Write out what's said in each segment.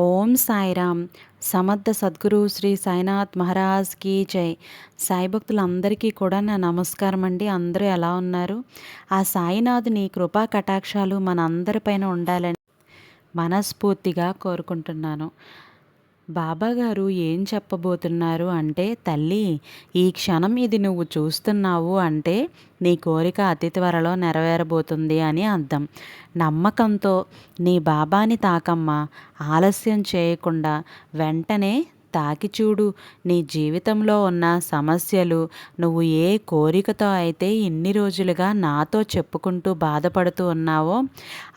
ఓం సాయిరామ్. సమర్థ సద్గురు శ్రీ సాయినాథ్ మహారాజ్ కీ జై. సాయి భక్తులందరికీ కూడా నా నమస్కారం అండి. అందరూ ఎలా ఉన్నారు? ఆ సాయినాథుని కృపా కటాక్షాలు మన అందరిపైన ఉండాలని మనస్ఫూర్తిగా కోరుకుంటున్నాను. బాబాగారు ఏం చెప్పబోతున్నారు అంటే తల్లి ఈ క్షణం ఇది నువ్వు చూస్తున్నావు అంటే నీ కోరిక అతి త్వరలో నెరవేరబోతుంది అని అర్థం. నమ్మకంతో నీ బాబాని తాకమ్మ ఆలస్యం చేయకుండా వెంటనే తాకి చూడు. నీ జీవితంలో ఉన్న సమస్యలు నువ్వు ఏ కోరికతో అయితే ఇన్ని రోజులుగా నాతో చెప్పుకుంటూ బాధపడుతూ ఉన్నావో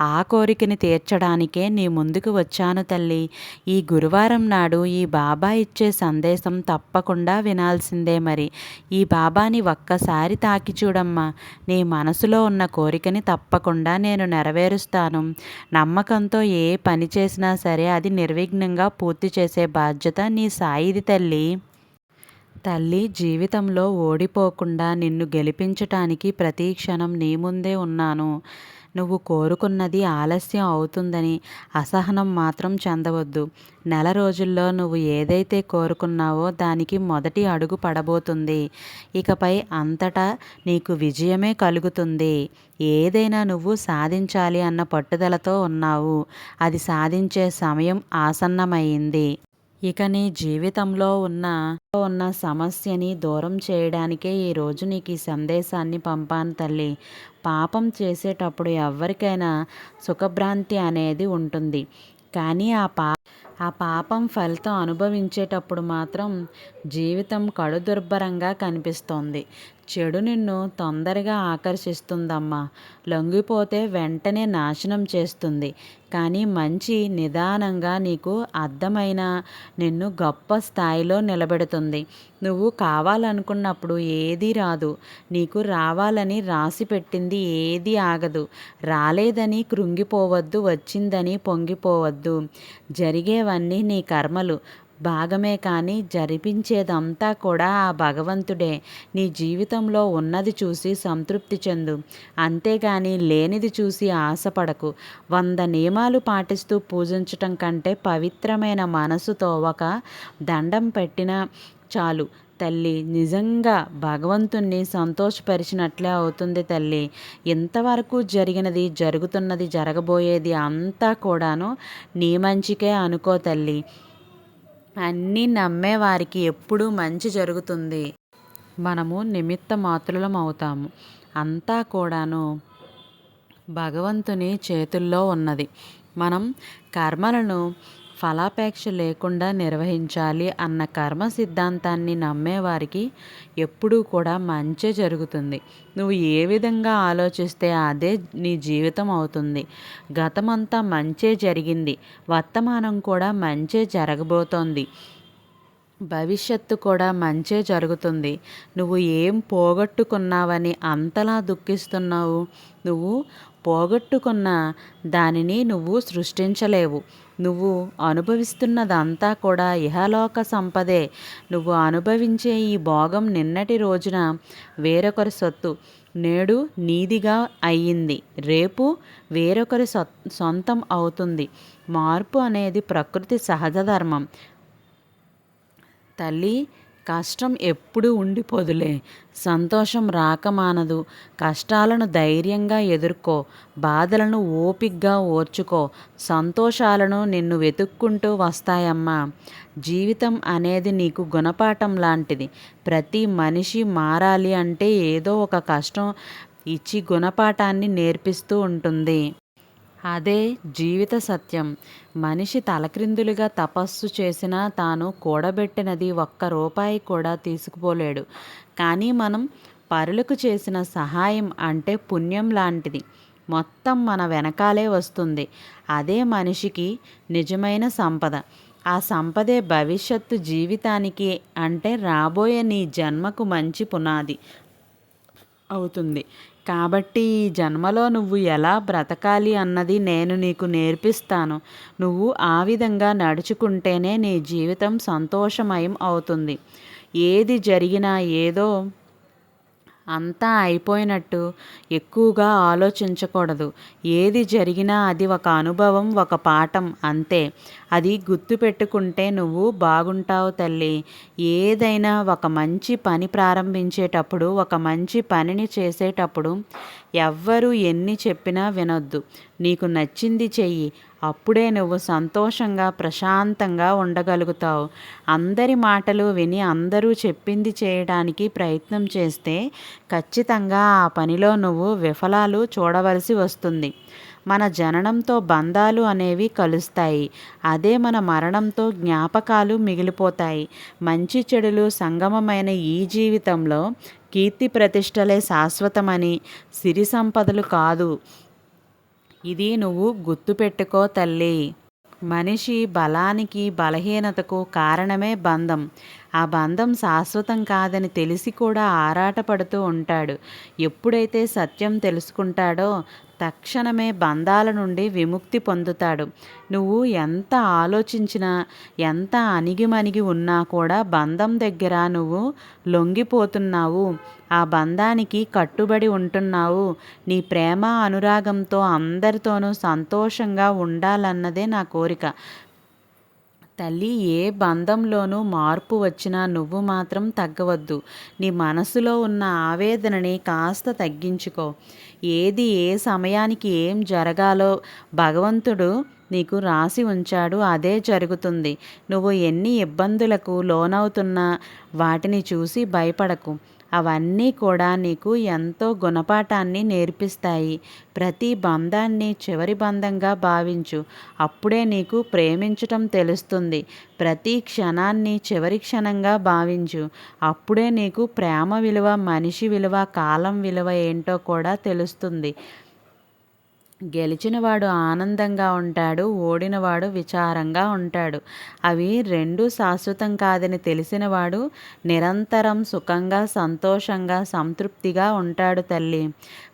ఆ కోరికని తీర్చడానికే నీ ముందుకు వచ్చాను తల్లి. ఈ గురువారం నాడు ఈ బాబా ఇచ్చే సందేశం తప్పకుండా వినాల్సిందే మరి. ఈ బాబాని ఒక్కసారి తాకి చూడమ్మా. నీ మనసులో ఉన్న కోరికని తప్పకుండా నేను నెరవేరుస్తాను. నమ్మకంతో ఏ పని చేసినా సరే అది నిర్విఘ్నంగా పూర్తి చేసే బాధ్యత నీ నీ సాయిది తల్లి. తల్లి జీవితంలో ఓడిపోకుండా నిన్ను గెలిపించటానికి ప్రతి క్షణం నీ ముందే ఉన్నాను. నువ్వు కోరుకున్నది ఆలస్యం అవుతుందని అసహనం మాత్రం చెందవద్దు. నెల రోజుల్లో నువ్వు ఏదైతే కోరుకున్నావో దానికి మొదటి అడుగు పడబోతుంది. ఇకపై అంతటా నీకు విజయమే కలుగుతుంది. ఏదైనా నువ్వు సాధించాలి అన్న పట్టుదలతో ఉన్నావు. అది సాధించే సమయం ఆసన్నమైంది. ఇక నీ జీవితంలో ఉన్న ఉన్న సమస్యని దూరం చేయడానికే ఈరోజు నీకు ఈ సందేశాన్ని పంపాను తల్లి. పాపం చేసేటప్పుడు ఎవరికైనా సుఖభ్రాంతి అనేది ఉంటుంది. కానీ ఆ పా ఆ పాపం ఫలితం అనుభవించేటప్పుడు మాత్రం జీవితం కడుదుర్భరంగా కనిపిస్తోంది. చెడు నిన్ను తొందరగా ఆకర్షిస్తుందమ్మా. లొంగిపోతే వెంటనే నాశనం చేస్తుంది. కానీ మంచి నిదానంగా నీకు అర్థమైన నిన్ను గొప్ప స్థాయిలో నిలబెడుతుంది. నువ్వు కావాలనుకున్నప్పుడు ఏదీ రాదు. నీకు రావాలని రాసి పెట్టింది ఏది ఆగదు. రాలేదని కృంగిపోవద్దు వచ్చిందని పొంగిపోవద్దు. జరిగే జరిగేవన్నీ నీ కర్మలు. భాగమే కానీ జరిపించేదంతా కూడా ఆ భగవంతుడే. నీ జీవితంలో ఉన్నది చూసి సంతృప్తి చెందు. అంతేగాని లేనిది చూసి ఆశపడకు. వంద నియమాలు పాటిస్తూ పూజించటం కంటే పవిత్రమైన మనసుతో ఒక దండం పెట్టిన చాలు. తల్లి. నిజంగా భగవంతుణ్ణి సంతోషపరిచినట్లే అవుతుంది తల్లి. ఇంతవరకు జరిగినది జరుగుతున్నది జరగబోయేది అంతా కూడాను నీ మంచికే అనుకో తల్లి. అన్నీ నమ్మేవారికి ఎప్పుడూ మంచి జరుగుతుంది. మనము నిమిత్త మాత్రులం అవుతాము. అంతా కూడాను భగవంతుని చేతుల్లో ఉన్నది. మనం కర్మలను ఫలాపేక్ష లేకుండా నిర్వహించాలి అన్న కర్మ సిద్ధాంతాన్ని నమ్మేవారికి ఎప్పుడూ కూడా మంచే జరుగుతుంది. నువ్వు ఏ విధంగా ఆలోచిస్తే అదే నీ జీవితం అవుతుంది. గతమంతా మంచే జరిగింది. వర్తమానం కూడా మంచే జరగబోతోంది. భవిష్యత్తు కూడా మంచే జరుగుతుంది. నువ్వు ఏం పోగొట్టుకున్నావని అంతలా దుఃఖిస్తున్నావు. నువ్వు పోగొట్టుకున్న దానిని నువ్వు సృష్టించలేవు. నువ్వు అనుభవిస్తున్నదంతా కూడా ఇహలోక సంపదే. నువ్వు అనుభవించే ఈ భోగం నిన్నటి రోజున వేరొకరి సొత్తు. నేడు నీదిగా అయ్యింది. రేపు వేరొకరి సొంతం అవుతుంది. మార్పు అనేది ప్రకృతి సహజ ధర్మం. తల్లి కష్టం ఎప్పుడు ఉండిపోదులే. సంతోషం రాకమానదు కష్టాలను ధైర్యంగా ఎదుర్కో. బాధలను ఓపిగ్గా ఓర్చుకో. సంతోషాలను నిన్ను వెతుక్కుంటూ వస్తాయమ్మా. జీవితం అనేది నీకు గుణపాఠం లాంటిది. ప్రతి మనిషి మారాలి అంటే ఏదో ఒక కష్టం ఇచ్చి గుణపాఠాన్ని నేర్పిస్తూ ఉంటుంది. అదే జీవిత సత్యం. మనిషి తలక్రిందులుగా తపస్సు చేసినా తాను కూడబెట్టినది ఒక్క రూపాయి కూడా తీసుకుపోలేడు. కానీ మనం పరులకు చేసిన సహాయం అంటే పుణ్యం లాంటిది. మొత్తం మన వెనకాలే వస్తుంది. అదే మనిషికి నిజమైన సంపద. ఆ సంపదే భవిష్యత్తు జీవితానికి అంటే రాబోయే నీ జన్మకు మంచి పునాది అవుతుంది. కాబట్టి ఈ జన్మలో నువ్వు ఎలా బ్రతకాలి అన్నది నేను నీకు నేర్పిస్తాను. నువ్వు ఆ విధంగా నడుచుకుంటేనే నీ జీవితం సంతోషమయం అవుతుంది. ఏది జరిగినా ఏదో అంతా అయిపోయినట్టు ఎక్కువగా ఆలోచించకూడదు. ఏది జరిగినా అది ఒక అనుభవం ఒక పాఠం అంతే. అది గుర్తుపెట్టుకుంటే నువ్వు బాగుంటావు తల్లి. ఏదైనా ఒక మంచి పని ప్రారంభించేటప్పుడు ఒక మంచి పనిని చేసేటప్పుడు ఎవ్వరు ఎన్ని చెప్పినా వినొద్దు. నీకు నచ్చింది చెయ్యి. అప్పుడే నువ్వు సంతోషంగా ప్రశాంతంగా ఉండగలుగుతావు. అందరి మాటలు విని అందరూ చెప్పింది చేయడానికి ప్రయత్నం చేస్తే ఖచ్చితంగా ఆ పనిలో నువ్వు విఫలాలు చూడవలసి వస్తుంది. మన జననంతో బంధాలు అనేవి కలుస్తాయి. అదే మన మరణంతో జ్ఞాపకాలు మిగిలిపోతాయి. మంచి చెడులు సంగమమైన ఈ జీవితంలో కీర్తి ప్రతిష్టలే శాశ్వతమని సిరి సంపదలు కాదు. ఇది నువ్వు గుర్తుపెట్టుకో తల్లి. మనిషి బలానికి బలహీనతకు కారణమే బంధం. ఆ బంధం శాశ్వతం కాదని తెలిసి కూడా ఆరాటపడుతూ ఉంటాడు. ఎప్పుడైతే సత్యం తెలుసుకుంటాడో తక్షణమే బంధాల నుండి విముక్తి పొందుతాడు. నువ్వు ఎంత ఆలోచించినా ఎంత అణిగిమణిగి ఉన్నా కూడా బంధం దగ్గర నువ్వు లొంగిపోతున్నావు. ఆ బంధానికి కట్టుబడి ఉంటున్నావు. నీ ప్రేమ అనురాగంతో అందరితోనూ సంతోషంగా ఉండాలన్నదే నా కోరిక. తల్లి ఏ బంధంలోనూ మార్పు వచ్చినా నువ్వు మాత్రం తగ్గవద్దు. నీ మనసులో ఉన్న ఆవేదనని కాస్త తగ్గించుకో. ఏది ఏ సమయానికి ఏం జరగాలో భగవంతుడు నీకు రాసి ఉంచాడు అదే జరుగుతుంది. నువ్వు ఎన్ని ఇబ్బందులకు లోనవుతున్నా వాటిని చూసి భయపడకు. అవన్నీ కూడా నీకు ఎంతో గుణపాఠాన్ని నేర్పిస్తాయి. ప్రతి బంధాన్ని చివరి బంధంగా భావించు. అప్పుడే నీకు ప్రేమించటం తెలుస్తుంది. ప్రతి క్షణాన్ని చివరి క్షణంగా భావించు. అప్పుడే నీకు ప్రేమ విలువ మనిషి విలువ కాలం విలువ ఏంటో కూడా తెలుస్తుంది. గెలిచినవాడు ఆనందంగా ఉంటాడు ఓడినవాడు విచారంగా ఉంటాడు. అవి రెండు శాశ్వతం కాదని తెలిసినవాడు నిరంతరం సుఖంగా సంతోషంగా సంతృప్తిగా ఉంటాడు తల్లి.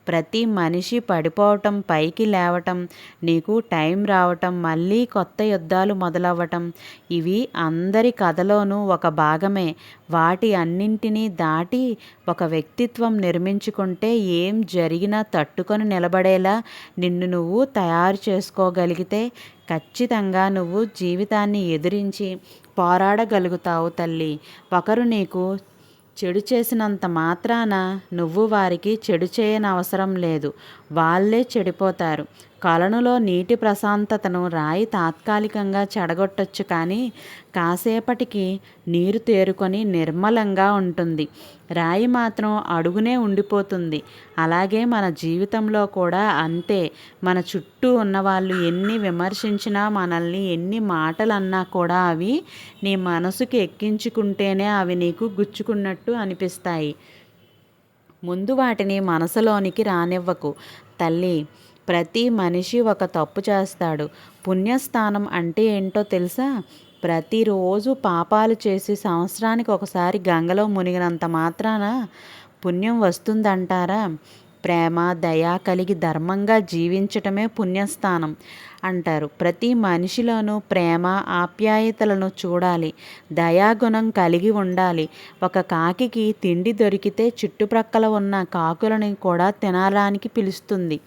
ప్రతి మనిషి పడిపోవటం పైకి లేవటం నీకు టైం రావటం మళ్ళీ కొత్త యుద్ధాలు మొదలవ్వటం ఇవి అందరి కథలోనూ ఒక భాగమే. వాటి అన్నింటినీ దాటి ఒక వ్యక్తిత్వం నిర్మించుకుంటే ఏం జరిగినా తట్టుకొని నిలబడేలా నిన్ను నువ్వు తయారు చేసుకోగలిగితే ఖచ్చితంగా నువ్వు జీవితాన్ని ఎదిరించి పోరాడగలుగుతావు తల్లి. ఒకరు నీకు చెడు చేసినంత మాత్రాన నువ్వు వారికి చెడు చేయనవసరం లేదు. వాళ్ళే చెడిపోతారు. కొలనులో నీటి ప్రశాంతతను రాయి తాత్కాలికంగా చెడగొట్టొచ్చు కానీ కాసేపటికి నీరు తేరుకొని నిర్మలంగా ఉంటుంది. రాయి మాత్రం అడుగునే ఉండిపోతుంది. అలాగే మన జీవితంలో కూడా అంతే. మన చుట్టూ ఉన్నవాళ్ళు ఎన్ని విమర్శించినా మనల్ని ఎన్ని మాటలు అన్నా కూడా అవి నీ మనసుకి ఎక్కించుకుంటేనే అవి నీకు గుచ్చుకున్నట్టు అనిపిస్తాయి. ముందు వాటిని మనసులోనికి రానివ్వకు. తల్లి ప్రతి మనిషి ఒక తప్పు చేస్తాడు. పుణ్యస్థానం అంటే ఏంటో తెలుసా? ప్రతిరోజు పాపాలు చేసి సంవత్సరానికి ఒకసారి గంగలో మునిగినంత మాత్రాన పుణ్యం వస్తుందంటారా? ప్రేమ దయ కలిగి ధర్మంగా జీవించటమే పుణ్యస్థానం అంటారు. ప్రతి మనిషిలోనూ ప్రేమ ఆప్యాయతలను చూడాలి. దయాగుణం కలిగి ఉండాలి. ఒక కాకికి తిండి దొరికితే చుట్టుప్రక్కల ఉన్న కాకులని కూడా తినడానికి పిలుస్తుంది.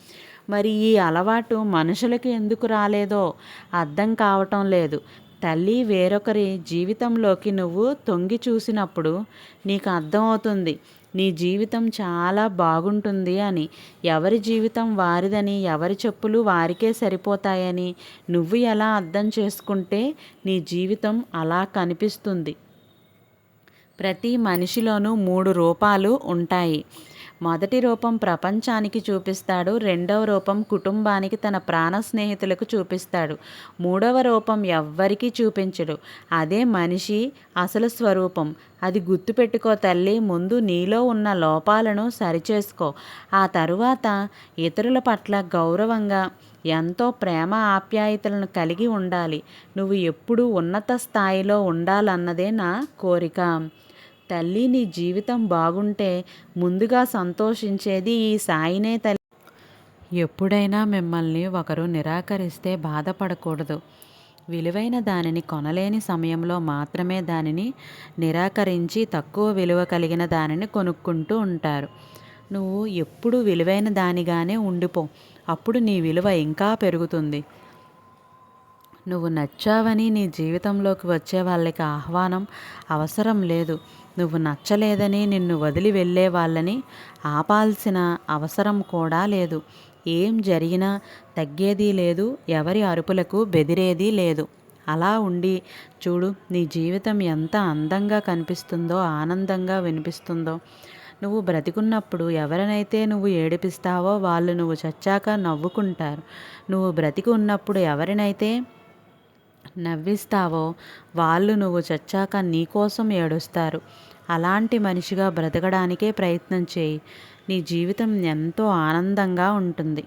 మరి ఈ అలవాటు మనుషులకి ఎందుకు రాలేదో అర్థం కావటం లేదు. తల్లి వేరొకరి జీవితంలోకి నువ్వు తొంగి చూసినప్పుడు నీకు అర్థమవుతుంది నీ జీవితం చాలా బాగుంటుంది అని. ఎవరి జీవితం వారిదని ఎవరి చెప్పులు వారికే సరిపోతాయని నువ్వు ఎలా అర్థం చేసుకుంటే నీ జీవితం అలా కనిపిస్తుంది. ప్రతి మనిషిలోనూ మూడు రూపాలు ఉంటాయి. మొదటి రూపం ప్రపంచానికి చూపిస్తాడు రెండవ రూపం కుటుంబానికి తన ప్రాణ స్నేహితులకు చూపిస్తాడు మూడవ రూపం ఎవ్వరికీ చూపించడు. అదే మనిషి అసలు స్వరూపం. అది గుర్తుపెట్టుకో తల్లి ముందు నీలో ఉన్న లోపాలను సరిచేసుకో. ఆ తరువాత ఇతరుల పట్ల గౌరవంగా ఎంతో ప్రేమ ఆప్యాయతలను కలిగి ఉండాలి. నువ్వు ఎప్పుడూ ఉన్నత స్థాయిలో ఉండాలన్నదే నా కోరిక. తల్లి నీ జీవితం బాగుంటే ముందుగా సంతోషించేది ఈ సాయినే తల్లి. ఎప్పుడైనా మిమ్మల్ని ఒకరు నిరాకరిస్తే బాధపడకూడదు. విలువైన దానిని కొనలేని సమయంలో మాత్రమే దానిని నిరాకరించి తక్కువ విలువ కలిగిన దానిని కొనుక్కుంటూ ఉంటారు. నువ్వు ఎప్పుడు విలువైన దానిగానే ఉండిపో. అప్పుడు నీ విలువ ఇంకా పెరుగుతుంది. నువ్వు నచ్చావని నీ జీవితంలోకి వచ్చే వాళ్ళకి ఆహ్వానం అవసరం లేదు. నువ్వు నచ్చలేదని నిన్ను వదిలి వెళ్ళే వాళ్ళని ఆపాల్సిన అవసరం కూడా లేదు. ఏం జరిగినా తగ్గేది లేదు ఎవరి అరుపులకు బెదిరేది లేదు. అలా ఉండి చూడు నీ జీవితం ఎంత అందంగా కనిపిస్తుందో ఆనందంగా వినిపిస్తుందో. నువ్వు బ్రతికున్నప్పుడు ఎవరినైతే నువ్వు ఏడిపిస్తావో వాళ్ళు నువ్వు చచ్చాక నవ్వుకుంటారు. నువ్వు బ్రతికి ఉన్నప్పుడు ఎవరినైతే నవ్విస్తావో? వాళ్ళు నువ్వు చచ్చాక నీకోసం ఏడుస్తారు. అలాంటి మనిషిగా బ్రతకడానికే ప్రయత్నం చేయి. నీ జీవితం ఎంతో ఆనందంగా ఉంటుంది.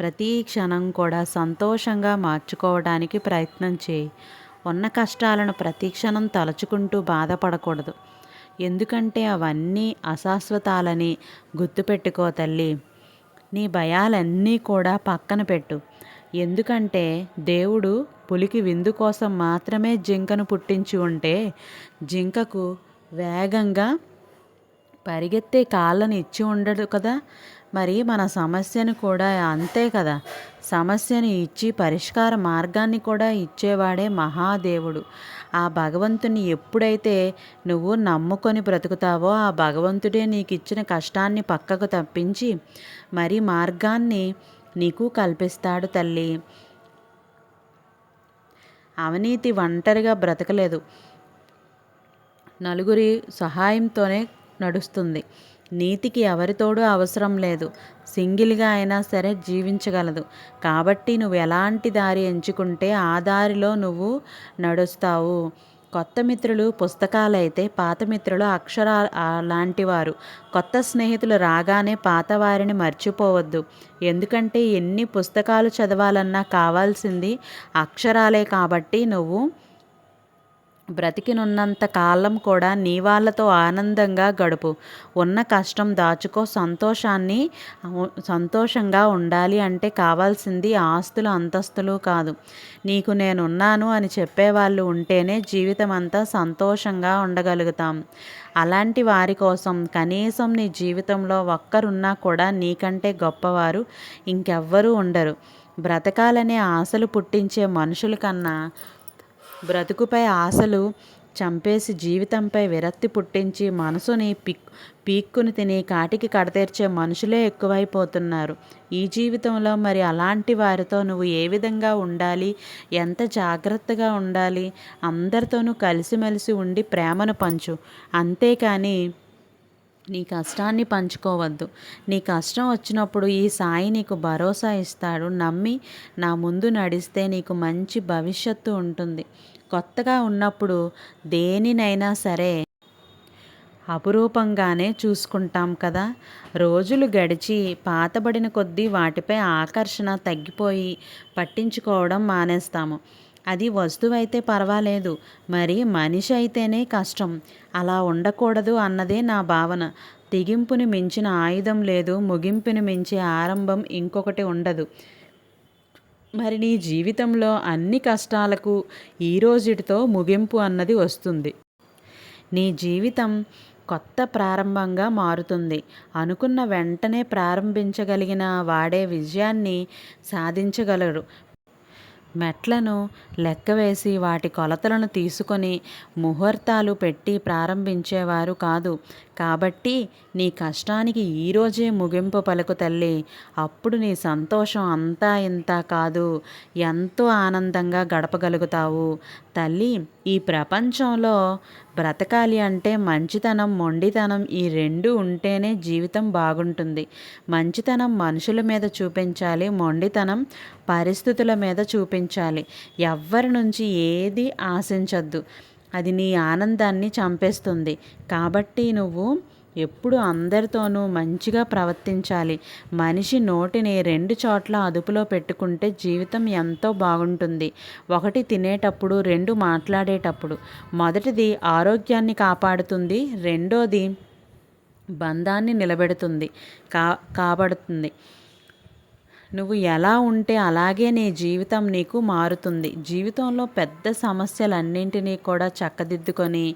ప్రతి క్షణం కూడా సంతోషంగా మార్చుకోవడానికి ప్రయత్నం చేయి. ఉన్న కష్టాలను ప్రతి క్షణం తలుచుకుంటూ బాధపడకూడదు. ఎందుకంటే అవన్నీ అశాశ్వతాలని గుర్తుపెట్టుకో తల్లి. నీ భయాలన్నీ కూడా పక్కన పెట్టు. ఎందుకంటే దేవుడు పులికి విందు కోసం మాత్రమే జింకను పుట్టించి ఉంటే జింకకు వేగంగా పరిగెత్తే కాళ్ళని ఇచ్చి ఉండడు కదా. మరి మన సమస్యను కూడా అంతే కదా. సమస్యను ఇచ్చి పరిష్కార మార్గాన్ని కూడా ఇచ్చేవాడే మహాదేవుడు. ఆ భగవంతుని ఎప్పుడైతే నువ్వు నమ్ముకొని బ్రతుకుతావో ఆ భగవంతుడే నీకు ఇచ్చిన కష్టాన్ని పక్కకు తప్పించి మరి మార్గాన్ని నీకు కల్పిస్తాడు తల్లి. అవినీతి ఒంటరిగా బ్రతకలేదు. నలుగురి సహాయంతోనే నడుస్తుంది. నీతికి ఎవరితోడూ అవసరం లేదు. సింగిల్గా అయినా సరే జీవించగలదు. కాబట్టి నువ్వు ఎలాంటి దారి ఎంచుకుంటే ఆ దారిలో నువ్వు నడుస్తావు. కొత్త మిత్రులు పుస్తకాలైతే పాత మిత్రులు అక్షర లాంటివారు. కొత్త స్నేహితులు రాగానే పాత వారిని మర్చిపోవద్దు. ఎందుకంటే ఎన్ని పుస్తకాలు చదవాలన్నా కావాల్సింది అక్షరాలే కాబట్టి నువ్వు బ్రతికినున్నంత కాలం కూడా నీ వాళ్ళతో ఆనందంగా గడుపు. ఉన్న కష్టం దాచుకో సంతోషాన్ని సంతోషంగా ఉండాలి అంటే కావాల్సింది ఆస్తులు అంతస్తులు కాదు. నీకు నేనున్నాను అని చెప్పేవాళ్ళు ఉంటేనే జీవితం అంతా సంతోషంగా ఉండగలుగుతాం. అలాంటి వారి కోసం కనీసం నీ జీవితంలో ఒక్కరున్నా కూడా నీకంటే గొప్పవారు ఇంకెవ్వరూ ఉండరు. బ్రతకాలనే ఆశలు పుట్టించే మనుషుల కన్నా బ్రతుకుపై ఆశలు చంపేసి జీవితంపై విరక్తి పుట్టించి మనసుని పిక్ పీక్కుని తిని కాటికి కడతీర్చే మనుషులే ఎక్కువైపోతున్నారు. ఈ జీవితంలో మరి అలాంటి వారితో నువ్వు ఏ విధంగా ఉండాలి? ఎంత జాగ్రత్తగా ఉండాలి? అందరితోనూ కలిసిమెలిసి ఉండి ప్రేమను పంచు. అంతేకాని నీ కష్టాన్ని పంచుకోవద్దు. నీ కష్టం వచ్చినప్పుడు ఈ సాయి నీకు భరోసా ఇస్తాడు. నమ్మి నా ముందు నడిస్తే నీకు మంచి భవిష్యత్తు ఉంటుంది. కొత్తగా ఉన్నప్పుడు దేనినైనా సరే అపురూపంగానే చూసుకుంటాం కదా. రోజులు గడిచి పాతబడిన కొద్దీ వాటిపై ఆకర్షణ తగ్గిపోయి పట్టించుకోవడం మానేస్తాము. అది వస్తువైతే పర్వాలేదు మరి మనిషి అయితేనే కష్టం. అలా ఉండకూడదు అన్నదే నా భావన. తెగింపుని మించిన ఆయుధం లేదు ముగింపుని మించే ఆరంభం ఇంకొకటి ఉండదు. మరి నీ జీవితంలో అన్ని కష్టాలకు ఈ రోజుటితో ముగింపు అన్నది వస్తుంది. నీ జీవితం కొత్త ప్రారంభంగా మారుతుంది. అనుకున్న వెంటనే ప్రారంభించగలిగిన వాడే విజయాన్ని సాధించగలరు మెట్లను లెక్కవేసి వాటి కొలతలను తీసుకొని ముహూర్తాలు పెట్టి ప్రారంభించేవారు కాదు. కాబట్టి నీ కష్టానికి ఈరోజే ముగింపు పలుకు తల్లి. అప్పుడు నీ సంతోషం అంతా ఇంత కాదు. ఎంతో ఆనందంగా గడపగలుగుతావు. తల్లి ఈ ప్రపంచంలో బ్రతకాలి అంటే మంచితనం మొండితనం ఈ రెండు ఉంటేనే జీవితం బాగుంటుంది. మంచితనం మనుషుల మీద చూపించాలి మొండితనం పరిస్థితుల మీద చూపించాలి. ఎవ్వరి నుంచి ఏది ఆశించద్దు. అది నీ ఆనందాన్ని చంపేస్తుంది. కాబట్టి నువ్వు ఎప్పుడు అందరితోనూ మంచిగా ప్రవర్తించాలి. మనిషి నోటిని రెండు చోట్ల అదుపులో పెట్టుకుంటే జీవితం ఎంతో బాగుంటుంది. ఒకటి తినేటప్పుడు రెండు మాట్లాడేటప్పుడు. మొదటిది ఆరోగ్యాన్ని కాపాడుతుంది. రెండోది బంధాన్ని నిలబెడుతుంది. కా కాబడుతుంది నువ్వు ఎలా ఉంటే అలాగే నీ జీవితం నీకు మారుతుంది. జీవితంలో పెద్ద సమస్యలన్నింటినీ కూడా చక్కదిద్దుకొని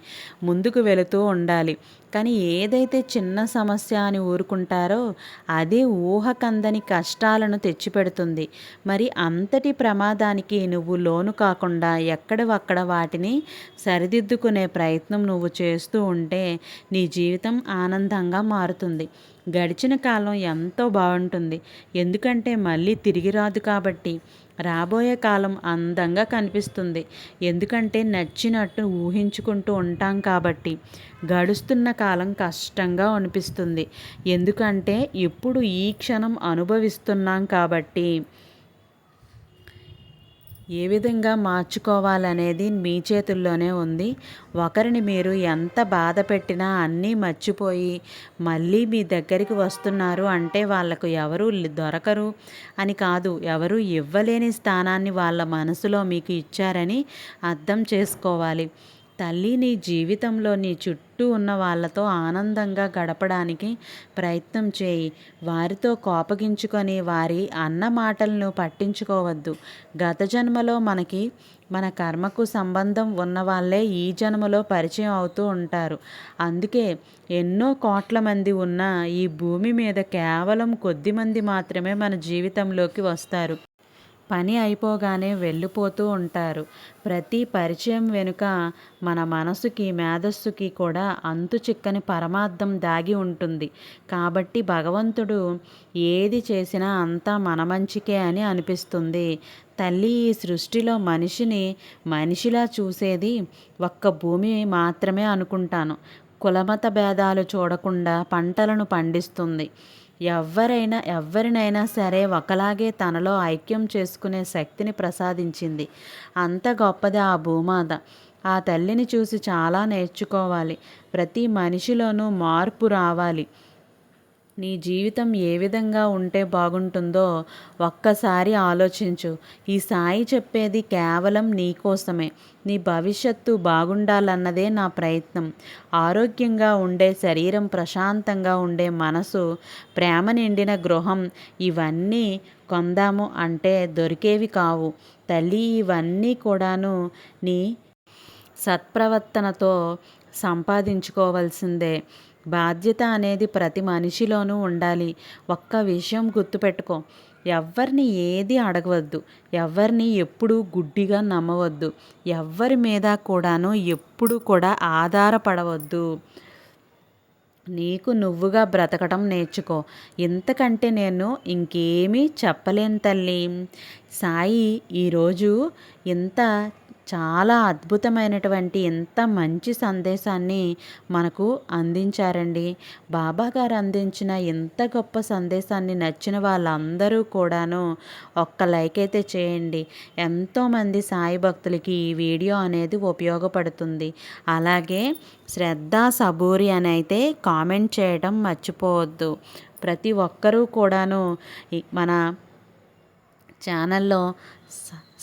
ముందుకు వెళుతూ ఉండాలి. కానీ ఏదైతే చిన్న సమస్య అని ఊరుకుంటారో అదే ఊహకందని కష్టాలను తెచ్చిపెడుతుంది. మరి అంతటి ప్రమాదానికి నువ్వు లోను కాకుండా ఎక్కడవక్కడ వాటిని సరిదిద్దుకునే ప్రయత్నం నువ్వు చేస్తూ ఉంటే నీ జీవితం ఆనందంగా మారుతుంది. గడిచిన కాలం ఎంతో బాగుంటుంది. ఎందుకంటే మళ్ళీ తిరిగి రాదు కాబట్టి. రాబోయే కాలం అందంగా కనిపిస్తుంది. ఎందుకంటే నచ్చినట్టు ఊహించుకుంటూ ఉంటాం కాబట్టి. గడుస్తున్న కాలం కష్టంగా అనిపిస్తుంది. ఎందుకంటే ఇప్పుడు ఈ క్షణం అనుభవిస్తున్నాం కాబట్టి. ఏ విధంగా మార్చుకోవాలనేది మీ చేతుల్లోనే ఉంది. ఒకరిని మీరు ఎంత బాధ పెట్టినా అన్నీ మర్చిపోయి మళ్ళీ మీ దగ్గరికి వస్తున్నారు అంటే వాళ్ళకు ఎవరు దొరకరు అని కాదు. ఎవరు ఇవ్వలేని స్థానాన్ని వాళ్ళ మనసులో మీకు ఇచ్చారని అర్థం చేసుకోవాలి. తల్లి నీ జీవితంలో నీ చుట్టూ ఉన్న వాళ్ళతో ఆనందంగా గడపడానికి ప్రయత్నం చేయి. వారితో కోపగించుకొని వారి అన్న మాటలను పట్టించుకోవద్దు. గత జన్మలో మనకి మన కర్మకు సంబంధం ఉన్న వాళ్ళే ఈ జన్మలో పరిచయం అవుతూ ఉంటారు. అందుకే ఎన్నో కోట్ల మంది ఉన్న ఈ భూమి మీద కేవలం కొద్ది మంది మాత్రమే మన జీవితంలోకి వస్తారు. పని అయిపోగానే వెళ్ళిపోతూ ఉంటారు. ప్రతి పరిచయం వెనుక మన మనసుకి మేధస్సుకి కూడా అంతు చిక్కని పరమార్థం దాగి ఉంటుంది. కాబట్టి భగవంతుడు ఏది చేసినా అంతా మన మంచికే అని అనిపిస్తుంది. తల్లి ఈ సృష్టిలో మనిషిని మనిషిలా చూసేది ఒక్క భూమి మాత్రమే అనుకుంటాను. కులమత భేదాలు చూడకుండా పంటలను పండిస్తుంది. ఎవరైనా ఎవరినైనా సరే ఒకలాగే తనలో ఐక్యం చేసుకునే శక్తిని ప్రసాదించింది. అంత గొప్పది ఆ భూమాత. ఆ తల్లిని చూసి చాలా నేర్చుకోవాలి. ప్రతి మనిషిలోనూ మార్పు రావాలి. నీ జీవితం ఏ విధంగా ఉంటే బాగుంటుందో ఒక్కసారి ఆలోచించు. ఈ సాయి చెప్పేది కేవలం నీ కోసమే. నీ భవిష్యత్తు బాగుండాలన్నదే నా ప్రయత్నం. ఆరోగ్యంగా ఉండే శరీరం ప్రశాంతంగా ఉండే మనసు ప్రేమ నిండిన గృహం ఇవన్నీ కొందాము అంటే దొరికేవి కావు. తల్లి ఇవన్నీ కూడాను నీ సత్ప్రవర్తనతో సంపాదించుకోవాల్సిందే. బాధ్యత అనేది ప్రతి మనిషిలోనూ ఉండాలి. ఒక్క విషయం గుర్తుపెట్టుకో. ఎవరిని ఏది అడగవద్దు. ఎవరిని ఎప్పుడూ గుడ్డిగా నమ్మవద్దు. ఎవరి మీద కూడాను ఎప్పుడు కూడా ఆధారపడవద్దు. నీకు నువ్వుగా బ్రతకడం నేర్చుకో. ఇంతకంటే నేను ఇంకేమీ చెప్పలేను తల్లి. సాయి ఈరోజు ఇంత చాలా అద్భుతమైనటువంటి ఎంత మంచి సందేశాన్ని మనకు అందించారండి. బాబా గారు అందించిన ఎంత గొప్ప సందేశాన్ని నచ్చిన వాళ్ళందరూ కూడాను ఒక్క లైక్ అయితే చేయండి. ఎంతోమంది సాయి భక్తులకి ఈ వీడియో అనేది ఉపయోగపడుతుంది. అలాగే శ్రద్ధ సబూరి అని అయితే కామెంట్ చేయడం మర్చిపోవద్దు. ప్రతి ఒక్కరూ కూడాను మన ఛానల్లో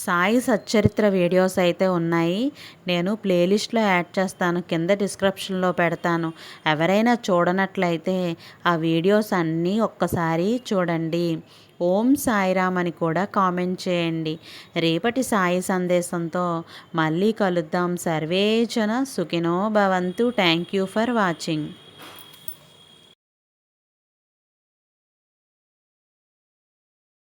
సాయి సచ్చరిత్ర వీడియోస్ అయితే ఉన్నాయి. నేను ప్లేలిస్ట్లో యాడ్ చేస్తాను కింద డిస్క్రిప్షన్లో పెడతాను. ఎవరైనా చూడనట్లయితే ఆ వీడియోస్ అన్నీ ఒక్కసారి చూడండి. ఓం సాయిరామ్ అని కూడా కామెంట్ చేయండి. రేపటి సాయి సందేశంతో మళ్ళీ కలుద్దాం. సర్వేచన సుఖినో భవంతు. Thank you for watching.